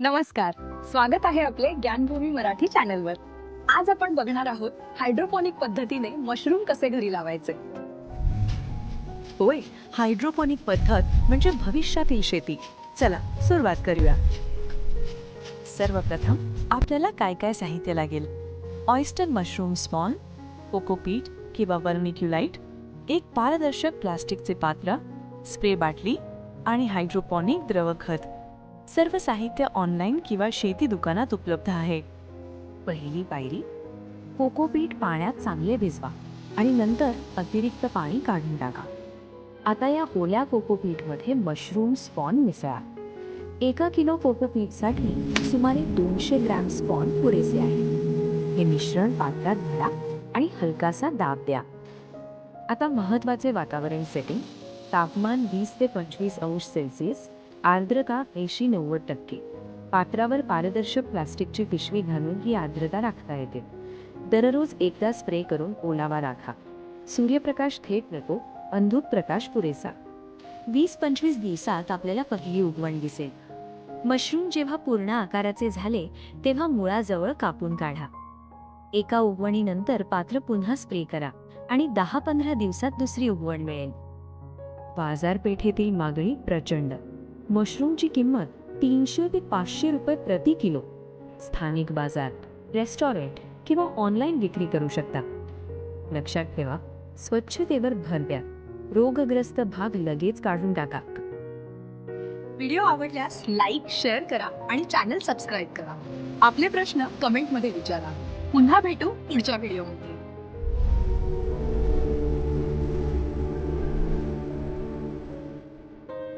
नमस्कार. स्वागत आहे आपले ज्ञानभूमी मराठी चॅनलवर. आज आपण बघणार आहोत हायड्रोपॉनिक पद्धतीने मशरूम कसे घरी लावायचे. होय हायड्रोपॉनिक पद्धत म्हणजे भविष्यातील शेती. चला सुरुवात करूया. सर्वप्रथम आपल्याला काय काय साहित्य लागेल? ऑइस्टर मशरूम स्पॉन कोकोपीट किंवा वर्मिक्युलाइट एक पारदर्शक प्लास्टिकचे पात्र स्प्रे बाटली आणि हायड्रोपॉनिक द्रव खत सर्व साहित्य ऑनलाईन किंवा शेती दुकानात उपलब्ध आहे. पहिली पायरी कोकोपीट पाण्यात चांगले भिजवा आणि नंतर अतिरिक्त पाणी काढून टाका. आता या ओल्या कोकोपीटमध्ये मशरूम स्पॉन मिसळा. एका किलो कोकोपीटसाठी सुमारे दोनशे ग्रॅम स्पॉन पुरेसे आहे. हे मिश्रण पात्रात भरा आणि हलकासा दाब द्या. आता महत्त्वाचे वातावरण सेटिंग तापमान वीस ते पंचवीस अंश सेल्सिअस आर्द्रता ऐंशी नव्वद टक्के. पात्रावर पारदर्शक प्लास्टिकची पिशवी घालून ही आर्द्रता राखता येते. दररोज एकदा स्प्रे करून ओलावा राखा. सूर्यप्रकाश थेट नको अंधुक प्रकाश पुरेसा. वीस पंचवीस दिवसात आपल्याला पहिली उगवण दिसेल. मशरूम जेव्हा पूर्ण आकाराचे झाले तेव्हा मुळाजवळ कापून काढा. एका उगवणीनंतर पात्र पुन्हा स्प्रे करा आणि दहा पंधरा दिवसात दुसरी उगवण मिळेल. बाजारपेठेतील मागणी प्रचंड. मशरूमची किंमत तीनशे ते पाचशे रुपये प्रति किलो. स्थानिक बाजार रेस्टॉरंट किंवा ऑनलाईन विक्री करू शकता. लक्षात ठेवा स्वच्छतेवर भर द्या. रोगग्रस्त भाग लगेच काढून टाका. व्हिडिओ आवडल्यास लाईक शेअर करा आणि चॅनल सबस्क्राईब करा. आपले प्रश्न कमेंटमध्ये विचारा. पुन्हा भेटू पुढच्या व्हिडिओमध्ये.